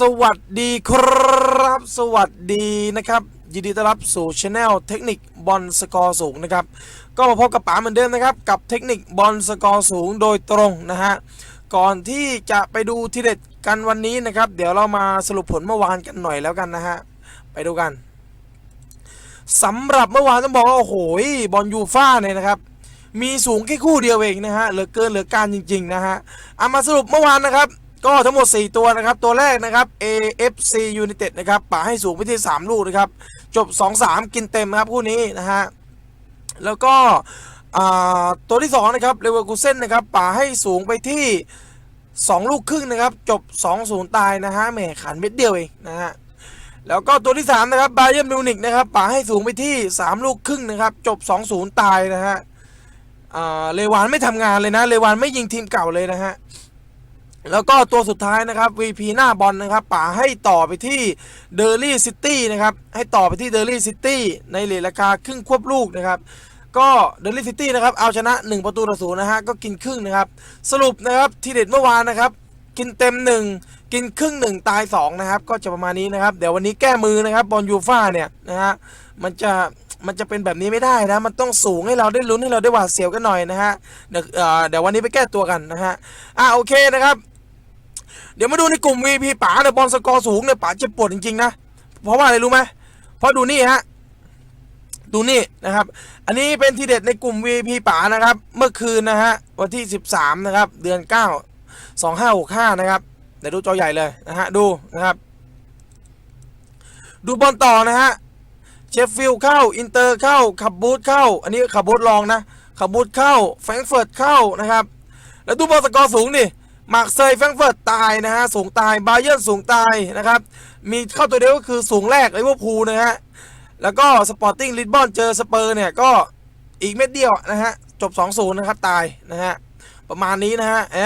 สวัสดีครับ สวัสดีนะครับ ยินดีต้อนรับสู่ช anel เทคนิคบอลสกอร์สูงนะครับ ก็มาพบกับป๋าเหมือนเดิมนะครับ กับเทคนิคบอลสกอร์สูงโดยตรงนะฮะ ก่อนที่จะไปดูทีเด็ดกันวันนี้นะครับ เดี๋ยวเรามาสรุปผลเมื่อวานกันหน่อยแล้วกันนะฮะ ไปดูกันสำหรับเมื่อวานต้องบอกว่าโอ้โหบอลยูฟ่าเนี่ยนะครับมีสูงแค่คู่เดียวเองนะฮะเหลือเกินเหลือการจริง ๆ นะฮะเอามาสรุปเมื่อวานนะครับ ก็ทั้งหมด 4 ตัวนะครับ ตัวแรกนะครับ AFC United นะครับป่าให้สูงไปที่ 3 ลูกนะครับ จบ 2-3 กินเต็มนะครับคู่นี้นะฮะ แล้วก็ตัวที่ 2 นะครับเลเวอร์คูเซ่นนะครับป่าให้สูงไปที่ 2 ลูกครึ่งนะครับ จบ 2-0 ตายนะฮะแหมขันเม็ดเดียวเองนะฮะแล้วก็ตัวที่ 3 นะครับบาเย r n นมิวนิกนะครับป่าให้สูงไปที่ 3 ลูกครึ่งนะครับ จบ 2-0 ตายนะฮะเลวานไม่ทำงานเลยนะ เลวานไม่ยิงทีมเก่าเลยนะฮะ แล้วก็ตัวสุดท้ายนะครับ VP หน้าบอลนะครับป๋าให้ต่อไปที่เดอร์ลี่ซิตี้นะครับให้ต่อไปที่เดอร์ลี่ซิตี้ในเหรียญราคาครึ่งควบลูกนะครับก็เดอร์ลี่ซิตี้นะครับเอาชนะ 1 ประตูต่อศูนย์นะฮะก็กินครึ่งนะครับ สรุปนะครับทีเด็ดเมื่อวานนะครับ กินเต็ม 1 กินครึ่ง 1 ตาย 2 นะครับ ก็จะประมาณนี้นะครับ เดี๋ยววันนี้แก้มือนะครับบอลยูฟ่าเนี่ยนะฮะมันจะมันจะเป็นแบบนี้ไม่ได้นะ มันต้องสูงให้เราได้ลุ้นให้เราได้หวาดเสียวกันหน่อยนะฮะเดี๋ยวเดี๋ยววันนี้ไปแก้ตัวกันนะฮะอะโอเคนะครับ เดี๋ยวมาดูในกลุ่ม VP ป๋าเนี่ยบอลสกอร์สูงเนี่ยป๋าเจ็บปวดจริงๆนะ เพราะว่าอะไรรู้ไหมเพราะดูนี่ฮะ ดูนี่นะครับ อันนี้เป็นทีเด็ดในกลุ่ม VP ป๋านะครับ เมื่อคืนนะฮะวันที่ 13 นะครับ เดือน 9 2565 นะครับเดี๋ยวดูจอใหญ่เลยนะฮะดูนะครับ ดูบอลต่อนะฮะเชฟฟิลด์เข้า อินเตอร์เข้าขับบูธเข้า อันนี้ขับบูธลองนะขับบูธเข้าแฟรงเฟิร์ตเข้านะครับ แล้วดูบอลสกอร์สูงดิ มากเซยแฟรงเฟิร์ตตายนะฮะสูงตายบาเยิร์นสูงตายนะครับ มีเข้าตัวเดียวก็คือสูงแรกลิเวอร์พูลนะฮะแล้วก็สปอร์ติ้งลิสบอนเจอสเปอร์เนี่ยก็อีกเม็ดเดียวนะฮะจบ 2-0 นะครับ ตายนะฮะประมาณนี้นะฮะเอ้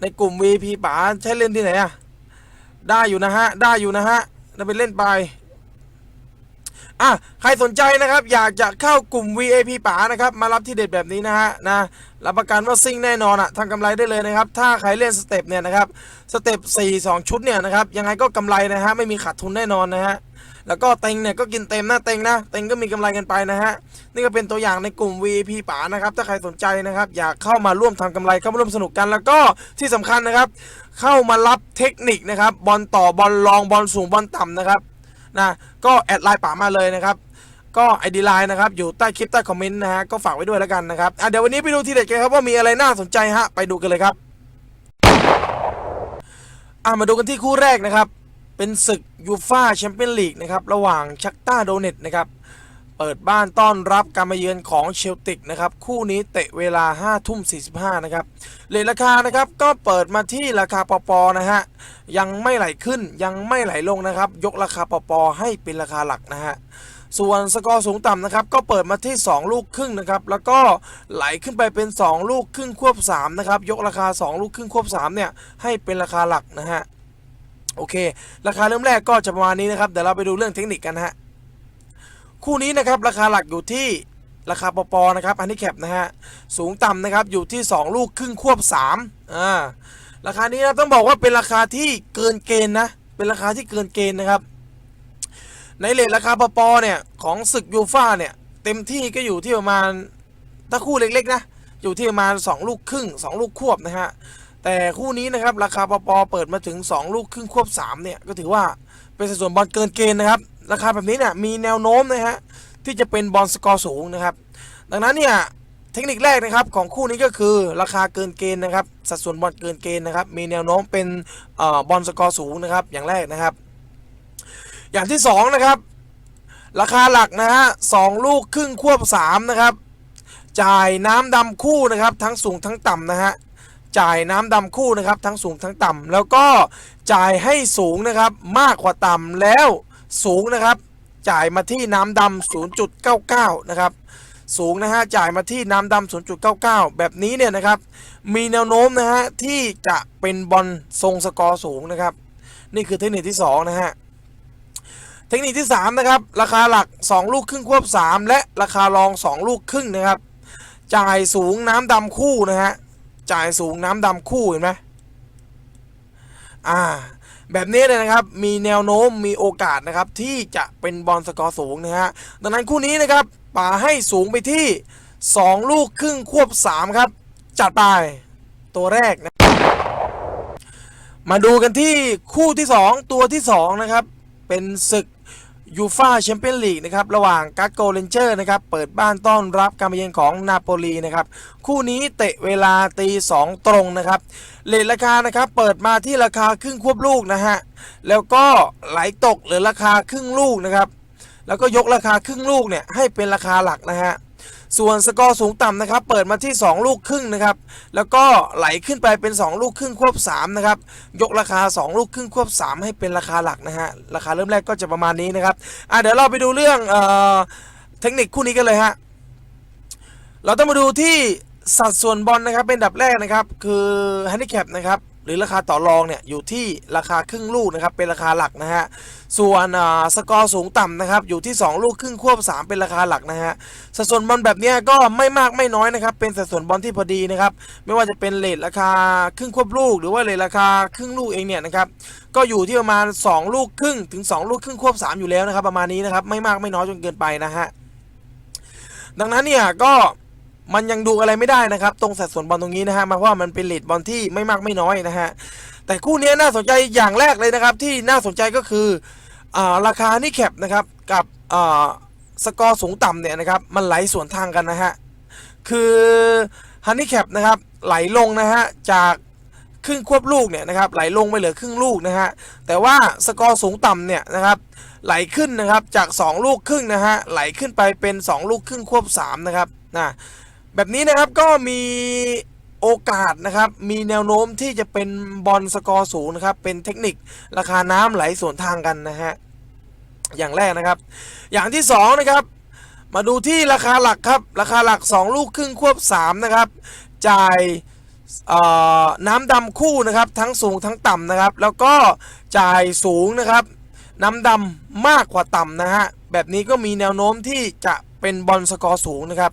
ในกลุ่ม VP ป๋าใช้เล่นที่ไหนอะได้อยู่นะฮะได้อยู่นะฮะเราไปเล่นไป อะใครสนใจนะครับ อยากจะเข้ากลุ่ม VAP ป๋านะครับ มารับที่เด็ดแบบนี้นะฮะนะรับประกันว่าซิ่งแน่นอนอะทำกำไรได้เลยนะครับ ถ้าใครเล่นสเต็ปเนี่ยนะครับสเต็ป4 2 ชุดเนี่ยนะครับยังไงก็กำไรนะฮะไม่มีขาดทุนแน่นอนนะฮะแล้วก็เต็งเนี่ยก็กินเต็มนะเต็งนะเต็งก็มีกำไรกันไปนะฮะนี่ก็เป็นตัวอย่างในกลุ่ม VIP ป๋านะครับถ้าใครสนใจนะครับ อยากเข้ามาร่วมทำกำไรเข้ามาร่วมสนุกกันแล้วก็ที่สำคัญนะครับ เข้ามารับเทคนิคนะครับบอลต่อบอลรองบอลสูงบอลต่ำนะครับ นะก็แอดไลน์ป๋ามาเลยนะครับก็ไอดีไลน์นะครับอยู่ใต้คลิปใต้คอมเมนต์นะฮะก็ฝากไว้ด้วยแล้วกันนะครับอะเดี๋ยววันนี้ไปดูทีเด็ดกันครับว่ามีอะไรน่าสนใจฮะไปดูกันเลยครับอะมาดูกันที่คู่แรกนะครับเป็นศึกยูฟ่าแชมเปี้ยนลีกนะครับระหว่างชักต้าโดเนตนะครับ เปิดบ้านต้อนรับการมาเยือนของเชลติกนะครับ คู่นี้เตะเวลา5ทุ่ม45นะครับเลทราคานะครับก็เปิดมาที่ราคาปอปอนะฮะยังไม่ไหลขึ้นยังไม่ไหลลงนะครับ ยกราคาปอปอให้เป็นราคาหลักนะฮะส่วนสกอร์สูงต่ำนะครับ ก็เปิดมาที่ 2 ลูกครึ่งนะครับ แล้วก็ไหลขึ้นไปเป็น 2 ลูกครึ่งควบ3นะครับยกราคา 2 ลูกครึ่งควบ3เนี่ยให้เป็นราคาหลักนะฮะโอเค ราคาเริ่มแรกก็จะประมาณนี้นะครับเดี๋ยวเราไปดูเรื่องเทคนิคกันฮะ คู่นี้นะครับราคาหลักอยู่ที่ราคาปอปอนะครับอันนี้แคปนะฮะสูงต่ำนะครับอยู่ที่ 2 ลูกครึ่งควบ3อ่าราคานี้นะต้องบอกว่าเป็นราคาที่เกินเกณฑ์นะเป็นราคาที่เกินเกณฑ์นะครับ ในเลทราคาปอปอเนี่ยของศึกยูฟ่าเนี่ยเต็มที่ก็อยู่ที่ประมาณถ้าคู่เล็กๆนะอยู่ที่ประมาณ 2 ลูกครึ่ง 2 ลูกควบนะฮะแต่คู่นี้นะครับราคาปอปอเปิดมาถึง 2 ลูกครึ่งควบ3เนี่ยก็ถือว่าเป็นสัดส่วนบอลเกินเกณฑ์นะครับ ราคาแบบนี้เนี่ยมีแนวโน้มนะฮะที่จะเป็นบอลสกอร์สูงนะครับ ดังนั้นเนี่ยเทคนิคแรกนะครับของคู่นี้ก็คือราคาเกินเกณฑ์นะครับ สัดส่วนบอลเกินเกณฑ์นะครับ มีแนวโน้มเป็นอบอลสกอร์สูงนะครับ อย่างแรกนะครับ อย่างที่สองนะครับราคาหลักนะฮะสองลูกครึ่งควบสามนะครับจ่ายน้ำดำคู่นะครับทั้งสูงทั้งต่ำนะฮะจ่ายน้ำดำคู่นะครับทั้งสูงทั้งต่ำแล้วก็จ่ายให้สูงนะครับมากกว่าต่ำแล้ว สูงนะครับ จ่ายมาที่น้ำดำ0.99 นะครับ สูงนะฮะจ่ายมาที่น้ำดำ0.99 แบบนี้เนี่ยนะครับ มีแนวโน้มนะฮะที่จะเป็นบอลทรงสกอร์สูงนะครับ นี่คือเทคนิคที่ 2 นะฮะเทคนิคที่ 3 นะครับ ราคาหลัก 2 ลูกครึ่งควบ 3 และราคารอง 2 ลูกครึ่งนะครับ จ่ายสูงน้ำดำคู่นะฮะจ่ายสูงน้ำดำคู่เห็นไหมอ่า แบบนี้เลยนะครับ มีแนวโน้มมีโอกาสนะครับ ที่จะเป็นบอลสกอร์สูงนะฮะดังนั้นคู่นี้นะครับป่าให้สูงไปที่ 2 ลูกครึ่งควบ 3 ครับ จัดไปตัวแรกนะมาดูกันที่คู่ที่ 2 ตัวที่ 2 นะครับ เป็นศึก ยูฟาแชมเปี้ยนลีกนะครับระหว่างกัตโกเรนเจอร์นะครับเปิดบ้านต้อนรับการมาเยือนของนาโปลีนะครับคู่นี้เตะเวลาตี2ตรงนะครับเลทราคานะครับเปิดมาที่ราคาครึ่งควบลูกนะฮะแล้วก็ไหลตกเหลือราคาครึ่งลูกนะครับแล้วก็ยกราคาครึ่งลูกเนี่ยให้เป็นราคาหลักนะฮะ ส่วนสกอร์สูงต่ำนะครับ เปิดมาที่ 2 ลูกครึ่งนะครับ แล้วก็ไหลขึ้นไปเป็น 2 ลูกครึ่งควบ3นะครับ ยกราคา 2 ลูกครึ่งควบ 3 ให้เป็นราคาหลักนะฮะ ราคาเริ่มแรกก็จะประมาณนี้นะครับ อะเดี๋ยวเราไปดูเรื่องเอ่อเทคนิคคู่นี้กันเลยฮะ เราต้องมาดูที่สัดส่วนบอลนะครับเป็นอันดับแรกนะครับ คือแฮนดิแคปนะครับ หรือราคาต่อรองเนี่ยอยู่ที่ราคาครึ่งลูกนะครับเป็นราคาหลักนะฮะส่วนสกอร์สูงต่ำนะครับอยู่ที่ 2 ลูกครึ่งควบ 3 เป็นราคาหลักนะฮะสัดส่วนบอลแบบนี้ก็ไม่มากไม่น้อยนะครับเป็นสัดส่วนบอลที่พอดีนะครับไม่ว่าจะเป็นเลทราคาครึ่งควบลูก หรือว่าเลทราคาครึ่งลูกเองเนี่ยนะครับก็อยู่ที่ประมาณ 2 ลูกครึ่งถึง 2 ลูกครึ่งควบ 3 อยู่แล้วนะครับประมาณนี้นะครับไม่มากไม่น้อยจนเกินไปนะฮะดังนั้นเนี่ยก็ มันยังดูอะไรไม่ได้นะครับ ตรงสัดส่วนบอลตรงนี้นะฮะมาเพราะว่ามันเป็นเลทบอลที่ไม่มากไม่น้อยนะฮะแต่คู่นี้น่าสนใจอย่างแรกเลยนะครับ ที่น่าสนใจก็คืออาราคานี่แคปนะครับกับสกอร์สูงต่ำเนี่ยนะครับมันไหลสวนทางกันนะฮะคือฮันนี่แคปนะครับไหลลงนะฮะจากครึ่งควบลูกเนี่ยนะครับไหลลงไปเหลือครึ่งลูกนะฮะแต่ว่าสกอร์สูงต่ำเนี่ยนะครับไหลขึ้นนะครับจาก 2 ลูกครึ่งนะฮะไหลขึ้นไปเป็น 2 ลูกครึ่งควบ3นะครับนะ แบบนี้นะครับก็มีโอกาสนะครับ มีแนวโน้มที่จะเป็นบอลสกอร์สูงนะครับ เป็นเทคนิคราคาน้ำไหลสวนทางกันนะฮะ อย่างแรกนะครับ อย่างที่สองนะครับ มาดูที่ราคาหลักครับ ราคาหลัก 2 ลูกครึ่งควบ 3 นะครับ จ่ายน้ำดำคู่นะครับ ทั้งสูงทั้งต่ำนะครับ แล้วก็จ่ายสูงนะครับ น้ำดำมากกว่าต่ำนะฮะ แบบนี้ก็มีแนวโน้มที่จะเป็นบอลสกอร์สูงนะครับ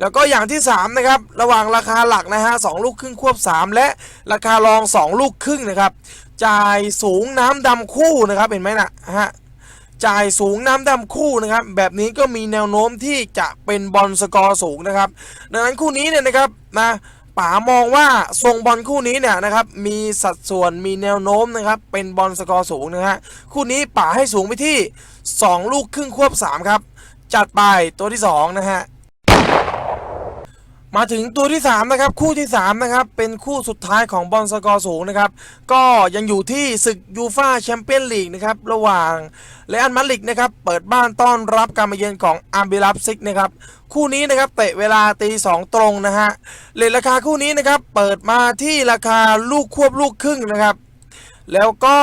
แล้วก็อย่างที่ 3 นะครับ ระหว่างราคาหลักนะฮะสลูกครึ่งควบ 3 และราคารอง 2 ลูกครึ่งนะครับ จ่ายสูงน้ำดำคู่นะครับเห็นไหมนะฮะจ่ายสูงน้ำดำคู่นะครับ แบบนี้ก็มีแนวโน้มที่จะเป็นบอลสกอร์สูงนะครับ ดังนั้นคู่นี้เนี่ยนะครับนะป๋ามองว่าทรงบอลคู่นี้เนี่ยนะครับมีสัดส่วนมีแนวโน้มนะครับเป็นบอลสกอร์สูงนะฮะคู่นี้ป๋าให้สูงไปที่ 2 ลูกครึ่งควบ 3 ครับ จัดไปตัวที่ 2 นะฮะ มาถึงตัวที่3นะครับคู่ที่3นะครับเป็นคู่สุดท้ายของบอลสกอร์สูงนะครับก็ยังอยู่ที่ศึกยูฟาแชมเปี้ยนลีกนะครับระหว่างเรอัลมาดริดนะครับเปิดบ้านต้อนรับการมาเยือนของอาร์บิลับซิกนะครับคู่นี้นะครับเตะเวลาตีสองตรงนะฮะเลทราคาคู่นี้นะครับเปิดมาที่ราคาลูกควบลูกครึ่งนะครับแล้วก็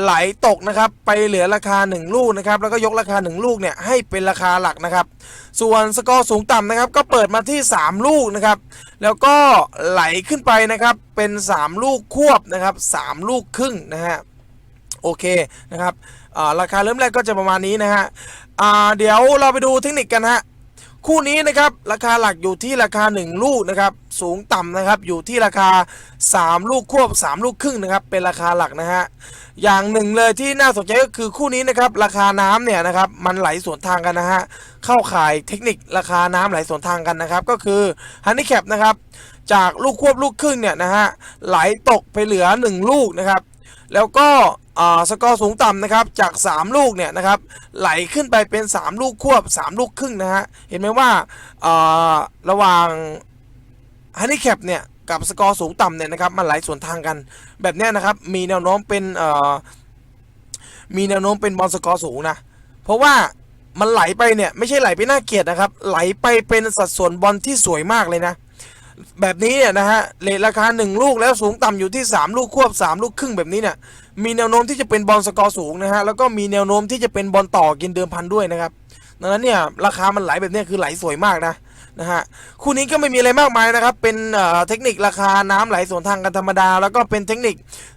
ไหลตกนะครับ ไปเหลือราคา 1 ลูกนะครับ แล้วก็ยกราคา 1 ลูกเนี่ยให้เป็นราคาหลักนะครับ ส่วนสกอร์สูงต่ำนะครับ ก็เปิดมาที่ 3 ลูกนะครับ แล้วก็ไหลขึ้นไปนะครับ เป็น 3 ลูกควบนะครับ 3 ลูกครึ่งนะฮะ โอเคนะครับราคาเริ่มแรกก็จะประมาณนี้นะฮะเดี๋ยวเราไปดูเทคนิคกันฮะ คู่นี้นะครับราคาหลักอยู่ที่ราคา 1 ลูกนะครับสูงต่ำนะครับอยู่ที่ราคา 3 ลูกควบ 3 ลูกครึ่งนะครับเป็นราคาหลักนะฮะอย่างหนึ่งเลยที่น่าสนใจก็คือคู่นี้นะครับราคาน้ำเนี่ยนะครับมันไหลสวนทางกันนะฮะเข้าข่ายเทคนิคราคาน้ำไหลสวนทางกันนะครับก็คือฮันนี่แคปนะครับจากลูกควบลูกครึ่งเนี่ยนะฮะไหลตกไปเหลือ 1 ลูกนะครับแล้วก็ อ่าสกอร์สูงต่ำนะครับจาก 3 ลูกเนี่ยนะครับไหลขึ้นไปเป็น 3 ลูกควบ 3 ลูกครึ่งนะฮะเห็นไหมว่าอ่าระหว่างฮันนี่แคปเนี่ยกับสกอร์สูงต่ำเนี่ยนะครับมันไหลสวนทางกันแบบนี้นะครับมีแนวโน้มเป็นเอ่อมีแนวโน้มเป็นบอลสกอร์สูงนะเพราะว่ามันไหลไปเนี่ยไม่ใช่ไหลไปน่าเกลียดนะครับไหลไปเป็นสัดส่วนบอลที่สวยมากเลยนะ แบบนี้เนี่ยนะฮะเลทราคา 1 ลูกแล้วสูงต่ำอยู่ที่ 3 ลูกควบ 3 ลูกครึ่งแบบนี้เนี่ยมีแนวโน้มที่จะเป็นบอลสกอร์สูงนะฮะแล้วก็มีแนวโน้มที่จะเป็นบอลต่อกินเดิมพันด้วยนะครับดังนั้นเนี่ยราคามันไหลแบบนี้คือไหลสวยมากนะนะฮะคู่นี้ก็ไม่มีอะไรมากมายนะครับ เป็นเทคนิคราคาน้ำไหลสวนทางกันธรรมดา แล้วก็เป็นเทคนิค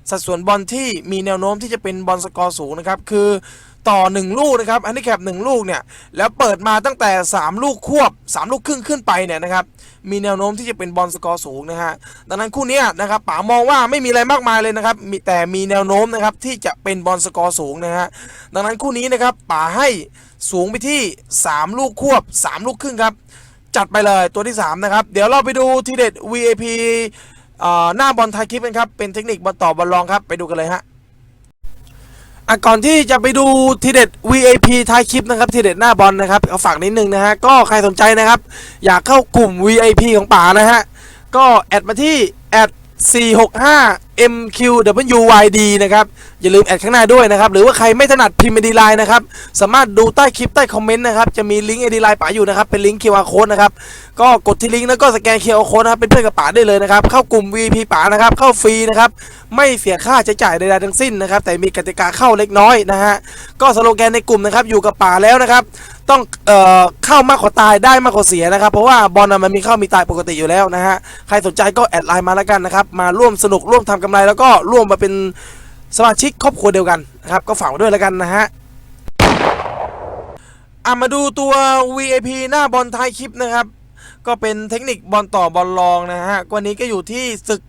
สัดส่วนบอลที่มีแนวโน้มที่จะเป็นบอลสกอร์สูงนะครับคือต่อ 1 ลูกนะครับอันนี้แคป1ลูกเนี่ยแล้วเปิดมาตั้งแต่ 3 ลูกควบ 3 ลูกครึ่งขึ้นไปเนี่ยนะครับ มีแนวโน้มที่จะเป็นบอลสกอร์สูงนะฮะดังนั้นคู่นี้นะครับป๋ามองว่าไม่มีอะไรมากมายเลยนะครับมีแต่มีแนวโน้มนะครับที่จะเป็นบอลสกอร์สูงนะฮะดังนั้นคู่นี้นะครับป๋าให้สูงไปที่ 3 ลูกควบ 3 ลูกครึ่งครับ จัดไปเลยตัวที่ 3 นะครับ เดี๋ยวเราไปดูทีเด็ด VAP เอ่อหน้าบอลไทยคลิปกันครับ เป็นเทคนิคบอลต่อบอลรองครับ ไปดูกันเลยฮะ อะก่อนที่จะไปดูทีเด็ด VAP ท้ายคลิปนะครับทีเด็ดหน้าบอลนะครับเอาฝากนิดนึงนะฮะก็ใครสนใจนะครับ อยากเข้ากลุ่ม VIP ของป๋านะฮะก็แอดมาที่แอด465 MQWYD นะครับ อย่าลืมแอดข้างหน้าด้วยนะครับ หรือว่าใครไม่ถนัดพิมพ์ ID ไลน์นะครับ สามารถดูใต้คลิปใต้คอมเมนต์นะครับ จะมีลิงก์ ID ไลน์ป๋าอยู่นะครับ เป็นลิงก์ QR code นะครับ ก็กดที่ลิงก์แล้วก็สแกน QR code นะครับ เป็นเพื่อนกับป๋าได้เลยนะครับ เข้ากลุ่ม VP ป๋านะครับ เข้าฟรีนะครับ ไม่เสียค่าใช้จ่ายใดๆทั้งสิ้นนะครับ แต่มีกติกาเข้าเล็กน้อยนะฮะ ก็สโลแกนในกลุ่มนะครับ อยู่กับป๋าแล้วนะครับ ต้องเอ่อเข้ามากกว่าตายได้มากกว่าเสียนะครับ เพราะว่าบอลมันมีเข้ามีตายปกติอยู่แล้วนะฮะ ใครสนใจก็แอดไลน์มาแล้วกันนะครับ มาร่วมสนุกร่วมทำกำไรแล้วก็ร่วมมาเป็นสมาชิกครอบครัวเดียวกันนะครับ ก็ฝากด้วยแล้วกันนะฮะอะมาดูตัว VIP หน้าบอลท้ายคลิปนะครับ ก็เป็นเทคนิคบอลต่อบอลรองนะฮะวันนี้ก็อยู่ที่ศึก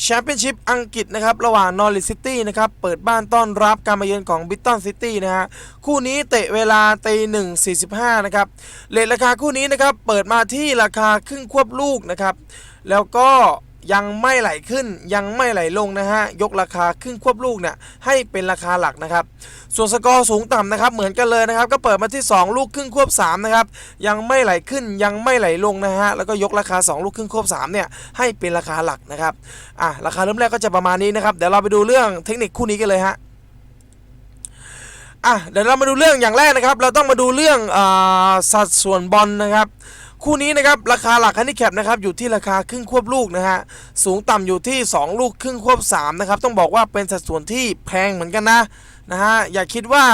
แชมเปี้ยนชิพอังกฤษนะครับระหว่างนอริซิตี้นะครับเปิดบ้านต้อนรับการมาเยือนของบิตตันซิตี้นะฮะคู่นี้เตะเวลาตีหนึ่งสี่สิบห้านะครับเลทราคาคู่นี้นะครับเปิดมาที่ราคาครึ่งควบลูกนะครับแล้วก็ ยังไม่ไหลขึ้นยังไม่ไหลลงนะฮะ ยกราคาครึ่งควบลูกเนี่ยให้เป็นราคาหลักนะครับ ส่วนสกอร์สูงต่ำนะครับ เหมือนกันเลยนะครับ ก็เปิดมาที่ 2 ลูกครึ่งควบ3นะครับยังไม่ไหลขึ้นยังไม่ไหลลงนะฮะแล้วก็ยกราคา 2 ลูกครึ่งควบ3เนี่ยให้เป็นราคาหลักนะครับอะราคาเริ่มแรกก็จะประมาณนี้นะครับเดี๋ยวเราไปดูเรื่องเทคนิคคู่นี้กันเลยฮะอะเดี๋ยวเรามาดูเรื่องอย่างแรกนะครับ เราต้องมาดูเรื่องอสัดส่วนบอลนะครับ คู่นี้นะครับราคาหลักฮันดิแคปนะครับอยู่ที่ราคาครึ่งควบลูกนะฮะสูงต่ำอยู่ที่ 2 ลูกครึ่งควบ3นะครับต้องบอกว่าเป็นสัดส่วนที่แพงเหมือนกันนะนะฮะอย่าคิดว่า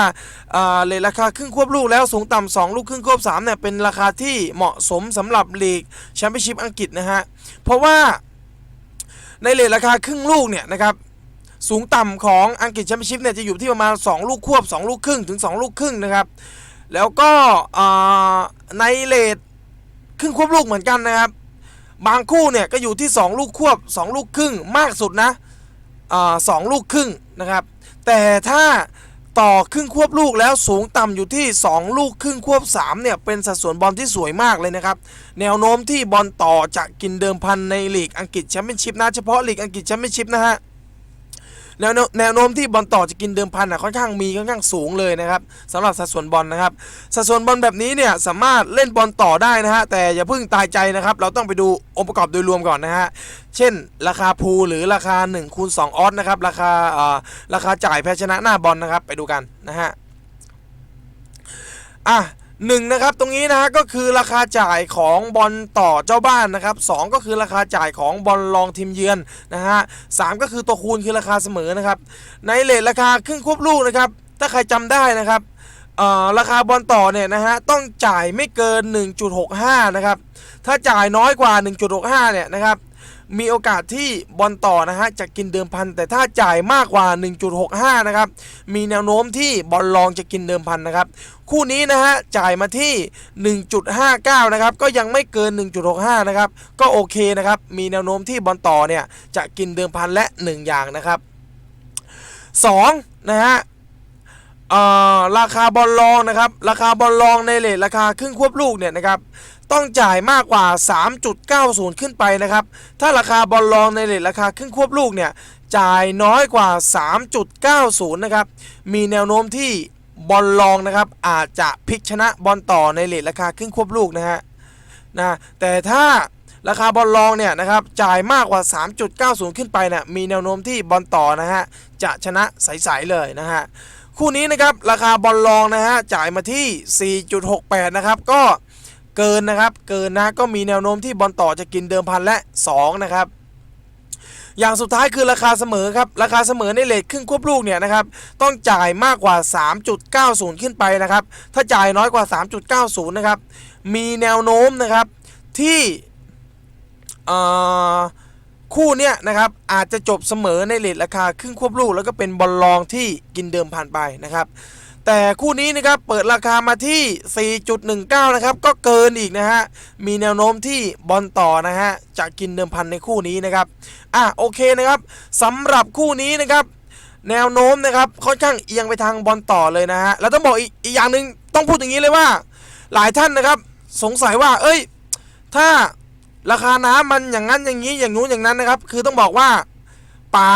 อ่าเลทราคาครึ่งควบลูกแล้วสูงต่ำ2ลูกครึ่งควบ3เนี่ยเป็นราคาที่เหมาะสมสำหรับลีกแชมเปี้ยนชิพอังกฤษนะฮะเพราะว่าในเลทราคาครึ่งลูกเนี่ยนะครับสูงต่ำของอังกฤษแชมเปี้ยนชิพเนี่ยจะอยู่ที่ประมาณ 2 ลูกควบ 2 ลูกครึ่งถึง 2 ลูกครึ่งนะครับแล้วก็อ่าในเลท ครึ่งควบลูกเหมือนกันนะครับ บางคู่เนี่ยก็อยู่ที่ 2 ลูกควบ 2 ลูกครึ่งมากสุดนะสองลูกครึ่งนะครับ แต่ถ้าต่อครึ่งควบลูกแล้วสูงต่ำอยู่ที่ 2 ลูกครึ่งควบ3เนี่ยเป็นสัดส่วนบอลที่สวยมากเลยนะครับ แนวโน้มที่บอลต่อจะกินเดิมพันในลีกอังกฤษแชมเปี้ยนชิพนะเฉพาะลีกอังกฤษแชมเปี้ยนชิพนะฮะ แนวโน้มแนวโน้มที่บอลต่อจะกินเดิมพันอะค่อนข้างมีค่อนข้างสูงเลยนะครับสำหรับสัดส่วนบอลนะครับสัดส่วนบอลแบบนี้เนี่ยสามารถเล่นบอลต่อได้นะฮะแต่อย่าเพิ่งตายใจนะครับ เราต้องไปดูองค์ประกอบโดยรวมก่อนนะฮะเช่น ราคาพูลหรือราคา1คูณ2ออสนะครับราคาเอ่อราคาจ่ายแพ้ชนะหน้าบอลนะครับไปดูกันนะฮะอะ หนึ่งนะครับตรงนี้นะฮะก็คือราคาจ่ายของบอลต่อเจ้าบ้านนะครับสองก็คือราคาจ่ายของบอลรองทีมเยือนนะฮะสามก็คือตัวคูณคือราคาเสมอนะครับในเลทราคาครึ่งควบลูกนะครับถ้าใครจำได้นะครับเออราคาบอลต่อเนี่ยนะฮะต้องจ่ายไม่เกิน 1.65 นะครับ ถ้าจ่ายน้อยกว่า 1.65 เนี่ยนะครับ มีโอกาสที่บอลต่อนะฮะจะกินเดิมพัน แต่ถ้าจ่ายมากกว่า 1.65 นะครับ มีแนวโน้มที่บอลรองจะกินเดิมพันนะครับ คู่นี้นะฮะจ่ายมาที่ 1.59 นะครับ ก็ยังไม่เกิน 1.65 นะครับ ก็โอเคนะครับ มีแนวโน้มที่บอลต่อเนี่ยจะกินเดิมพันและ 1 อย่างนะครับ 2 นะฮะราคาบอลรองนะครับ ราคาบอลรองในเลทราคาครึ่งควบลูกเนี่ยนะครับ ต้องจ่ายมากกว่า 3.90 ขึ้นไปนะครับ ถ้าราคาบอลรองในเลทราคาครึ่งควบลูกเนี่ยจ่ายน้อยกว่า 3.90 นะครับ มีแนวโน้มที่บอลรองนะครับ อาจจะพลิกชนะบอลต่อในเลทราคาครึ่งควบลูกนะฮะนะแต่ถ้าราคาบอลรองเนี่ยนะครับจ่ายมากกว่า 3.90 ขึ้นไปเนี่ยมีแนวโน้มที่บอลต่อนะฮะจะชนะใสๆเลยนะฮะคู่นี้นะครับราคาบอลรองนะฮะจ่ายมาที่ 4.68 นะครับก็ เกินนะครับเกินนะก็มีแนวโน้มที่บอลต่อจะกินเดิมพันและ 2 นะครับ อย่างสุดท้ายคือราคาเสมอครับ ราคาเสมอในเลทครึ่งควบลูกเนี่ยนะครับ ต้องจ่ายมากกว่า 3.90 ขึ้นไปนะครับ ถ้าจ่ายน้อยกว่า 3.90 นะครับ มีแนวโน้มนะครับที่คู่เนี้ยนะครับอาจจะจบเสมอในเลทราคาครึ่งควบลูก แล้วก็เป็นบอลลองที่กินเดิมผ่านไปนะครับ แต่คู่นี้นะครับเปิดราคามาที่ 4.19 นะครับ ก็เกินอีกนะฮะ มีแนวโน้มที่บอลต่อนะฮะ จะกินเดิมพันในคู่นี้นะครับ อะโอเคนะครับสำหรับคู่นี้นะครับ แนวโน้มนะครับค่อนข้างเอียงไปทางบอลต่อเลยนะฮะ แล้วต้องบอกอีกอีกอย่างหนึ่งต้องพูดอย่างนี้เลยว่า หลายท่านนะครับ สงสัยว่า เอ้ย ถ้าราคาน้ำมันอย่างนั้นอย่างนี้อย่างนู้นอย่างนั้นนะครับ คือต้องบอกว่าป๋า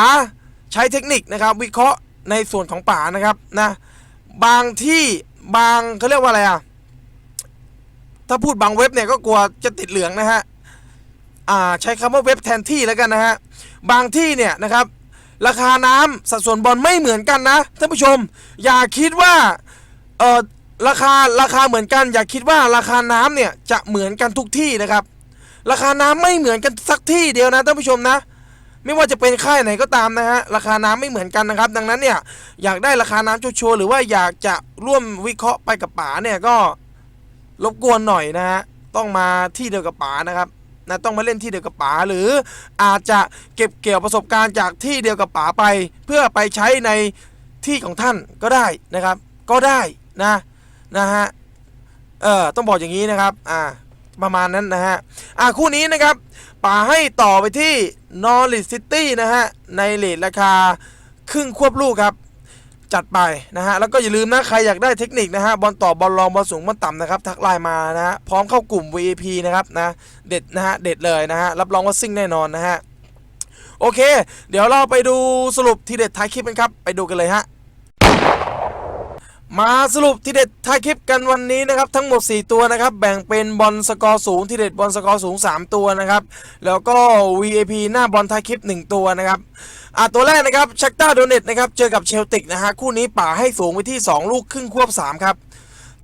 ใช้เทคนิคนะครับ วิเคราะห์ในส่วนของป๋านะครับนะ บางที่บางเขาเรียกว่าอะไรอะ ถ้าพูดบางเว็บเนี่ยก็กลัวจะติดเหลืองนะฮะ อ่าใช้คำว่าเว็บแทนที่แล้วกันนะฮะ บางที่เนี่ยนะครับ ราคาน้ำสัดส่วนบอลไม่เหมือนกันนะท่านผู้ชม อย่าคิดว่าเออราคาราคาเหมือนกัน อย่าคิดว่าราคาน้ำเนี่ยจะเหมือนกันทุกที่นะครับ ราคาน้ำไม่เหมือนกันสักที่เดียวนะท่านผู้ชมนะ ไม่ว่าจะเป็นค่ายไหนก็ตามนะฮะราคาน้ำไม่เหมือนกันนะครับ ดังนั้นเนี่ยอยากได้ราคาน้ำชัวร์ๆหรือว่าอยากจะร่วมวิเคราะห์ไปกับป๋าเนี่ยก็รบกวนหน่อยนะฮะต้องมาที่เดียวกับป๋านะครับนะต้องมาเล่นที่เดียวกับป๋าหรืออาจจะเก็บเกี่ยวประสบการณ์จากที่เดียวกับป๋าไป เพื่อไปใช้ในที่ของท่านก็ได้นะครับ ก็ได้นะนะฮะเออต้องบอกอย่างนี้นะครับอ่าประมาณนั้นนะฮะอ่าคู่นี้นะครับป๋าให้ต่อไปที่ นอริสซิตี้นะฮะ ในเลทราคาครึ่งควบลูกครับจัดไปนะฮะ แล้วก็อย่าลืมนะ ใครอยากได้เทคนิคนะฮะ บอลต่อบอลรองบอลสูงบอลต่ำนะครับ ทักไลน์มานะฮะ พร้อมเข้ากลุ่ม VIP นะครับนะ เด็ดนะฮะ เด็ดเลยนะฮะ รับรองว่าซิ่งแน่นอนนะฮะ โอเค เดี๋ยวเราไปดูสรุปทีเด็ดท้ายคลิปกันครับ ไปดูกันเลยฮะ มาสรุปที่เด็ดท้ายคลิปกันวันนี้นะครับทั้งหมด 4 ตัวนะครับ แบ่งเป็นบอลสกอร์สูงที่เด็ดบอลสกอร์สูง 3 ตัวนะครับ แล้วก็ VAP หน้าบอลท้ายคลิป 1 ตัวนะครับอะตัวแรกนะครับชักต้าโดเนตนะครับเจอกับเชลติกนะฮะคู่นี้ป่าให้สูงไปที่ 2 ลูกครึ่งควบ 3 ครับ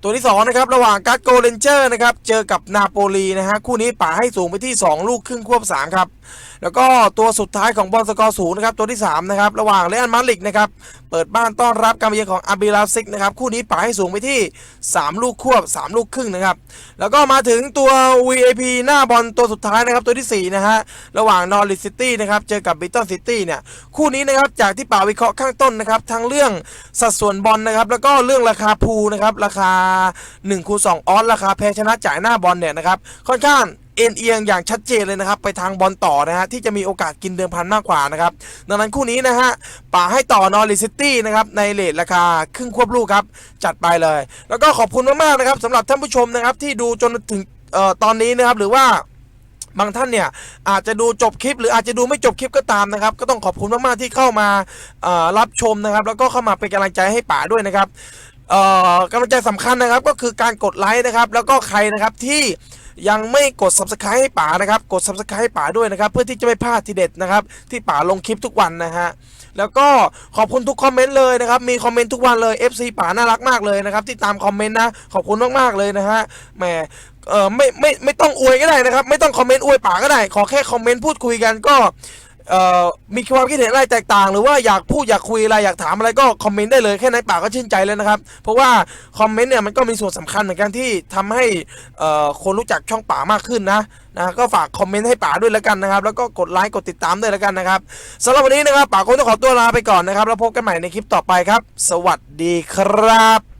ตัวที่2นะครับระหว่างการ์ดโกเลนเจอร์นะครับเจอกับนาโปลีนะฮะคู่นี้ป่าให้สูงไปที่ 2 ลูกครึ่งควบ3ครับแล้วก็ตัวสุดท้ายของบอลสกอร์สูงนะครับตัวที่3นะครับระหว่างเรอัลมาดริดนะครับเปิดบ้านต้อนรับการมาเยือนของอาบิลาซิกนะครับคู่นี้ป่าให้สูงไปที่ 3 ลูกควบ 3 ลูกครึ่งนะครับแล้วก็มาถึงตัว VAP หน้าบอลตัวสุดท้ายนะครับตัวทีสี่4นะฮะระหว่างนอริ c ซิตี้นะครับเจอกับบิตตันซิตี้เนี่ยคู่นี้นะครับจากที่ป่าวิเคราะห์ข้างต้นนะครับทั้งเรื่องสัดส่วนบอลนะครับแล้วก็เรื่องราคาพูนะครับราคา1คูณ2ออสราคาแพ้ชนะจ่ายหน้าบอลเนี่ยนะครับค่อนข้างเอ็นเอียงอย่างชัดเจนเลยนะครับ ไปทางบอลต่อนะฮะที่จะมีโอกาสกินเดิมพันมากกว่านะครับ ดังนั้นคู่นี้นะฮะป่าให้ต่อนอริซิตี้นะครับในเลทราคาครึ่งควบลูกครับ จัดไปเลย แล้วก็ขอบคุณมากๆนะครับสำหรับท่านผู้ชมนะครับที่ดูจนถึงออตอนนี้นะครับหรือว่าบางท่านเนี่ยอาจจะดูจบคลิป หรืออาจจะดูไม่จบคลิปก็ตามนะครับ ก็ต้องขอบคุณมากๆที่เข้ามารับชมนะครับ แล้วก็เข้ามาเป็นกำลังใจให้ป๋าด้วยนะครับ เอ่อกำลังใจสำคัญนะครับก็คือการกดไลค์นะครับ แล้วก็ใครนะครับที่ยังไม่กด subscribe ให้ป๋านะครับ กด subscribe ให้ป๋าด้วยนะครับ เพื่อที่จะไม่พลาดทีเด็ดนะครับ ที่ป๋าลงคลิปทุกวันนะฮะแล้วก็ขอบคุณทุกคอมเมนต์เลยนะครับ มีคอมเมนต์ทุกวันเลย FC ป๋าน่ารักมากเลยนะครับ ที่ตามคอมเมนต์นะ ขอบคุณมากๆเลยนะฮะแหมเออไม่ไม่ไม่ต้องอวยก็ได้นะครับ ไม่ต้องคอมเมนต์อวยป๋าก็ได้ ขอแค่คอมเมนต์พูดคุยกันก็ เอ่อมีความคิดเห็นอะไรแตกต่าง หรือว่าอยากพูดอยากคุยอะไรอยากถามอะไรก็คอมเมนต์ได้เลยแค่นั้นปาก็ชื่นใจแล้วนะครับ เพราะว่าคอมเมนต์เนี่ยมันก็มีส่วนสำคัญเหมือนกันที่ทำให้เอ่อคนรู้จักช่องป๋ามากขึ้นนะนะก็ฝากคอมเมนต์ให้ป๋าด้วยแล้วกันนะครับแล้วก็กดไลค์กดติดตามด้วยแล้วกันนะครับสำหรับวันนี้นะครับป๋าคงต้องขอตัวลาไปก่อนนะครับ แล้วพบกันใหม่ในคลิปต่อไปครับ สวัสดีครับ